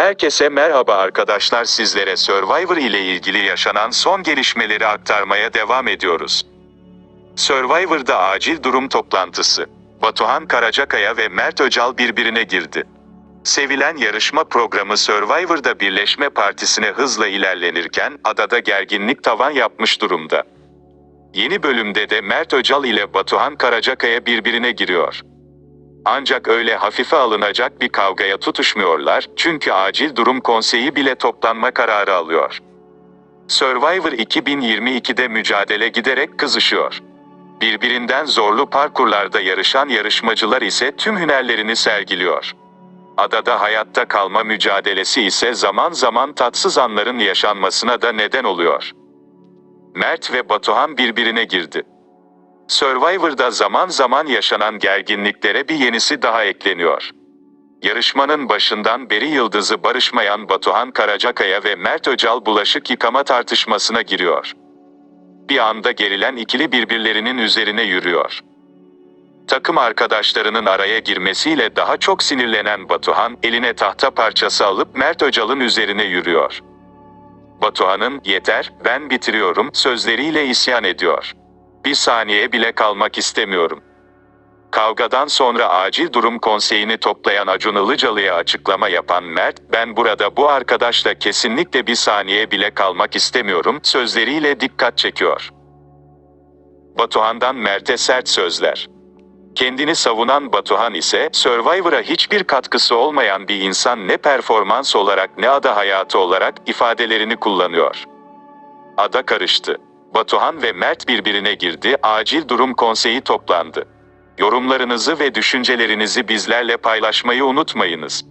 Herkese merhaba arkadaşlar sizlere Survivor ile ilgili yaşanan son gelişmeleri aktarmaya devam ediyoruz. Survivor'da acil durum toplantısı. Batuhan Karacakaya ve Mert Öcal birbirine girdi. Sevilen yarışma programı Survivor'da Birleşme Partisi'ne hızla ilerlenirken adada gerginlik tavan yapmış durumda. Yeni bölümde de Mert Öcal ile Batuhan Karacakaya birbirine giriyor. Ancak öyle hafife alınacak bir kavgaya tutuşmuyorlar çünkü acil durum konseyi bile toplanma kararı alıyor. Survivor 2022'de mücadele giderek kızışıyor. Birbirinden zorlu parkurlarda yarışan yarışmacılar ise tüm hünerlerini sergiliyor. Adada hayatta kalma mücadelesi ise zaman zaman tatsız anların yaşanmasına da neden oluyor. Mert ve Batuhan birbirine girdi. Survivor'da zaman zaman yaşanan gerginliklere bir yenisi daha ekleniyor. Yarışmanın başından beri yıldızı barışmayan Batuhan Karacakaya ve Mert Öcal bulaşık yıkama tartışmasına giriyor. Bir anda gerilen ikili birbirlerinin üzerine yürüyor. Takım arkadaşlarının araya girmesiyle daha çok sinirlenen Batuhan, eline tahta parçası alıp Mert Öcal'ın üzerine yürüyor. Batuhan'ın "Yeter, ben bitiriyorum" sözleriyle isyan ediyor. Bir saniye bile kalmak istemiyorum. Kavgadan sonra acil durum konseyini toplayan Acun Ilıcalı'ya açıklama yapan Mert, ben burada bu arkadaşla kesinlikle bir saniye bile kalmak istemiyorum sözleriyle dikkat çekiyor. Batuhan'dan Mert'e sert sözler. Kendini savunan Batuhan ise Survivor'a hiçbir katkısı olmayan bir insan ne performans olarak ne ada hayatı olarak ifadelerini kullanıyor. Ada karıştı. Batuhan ve Mert birbirine girdi, acil durum konseyi toplandı. Yorumlarınızı ve düşüncelerinizi bizlerle paylaşmayı unutmayınız.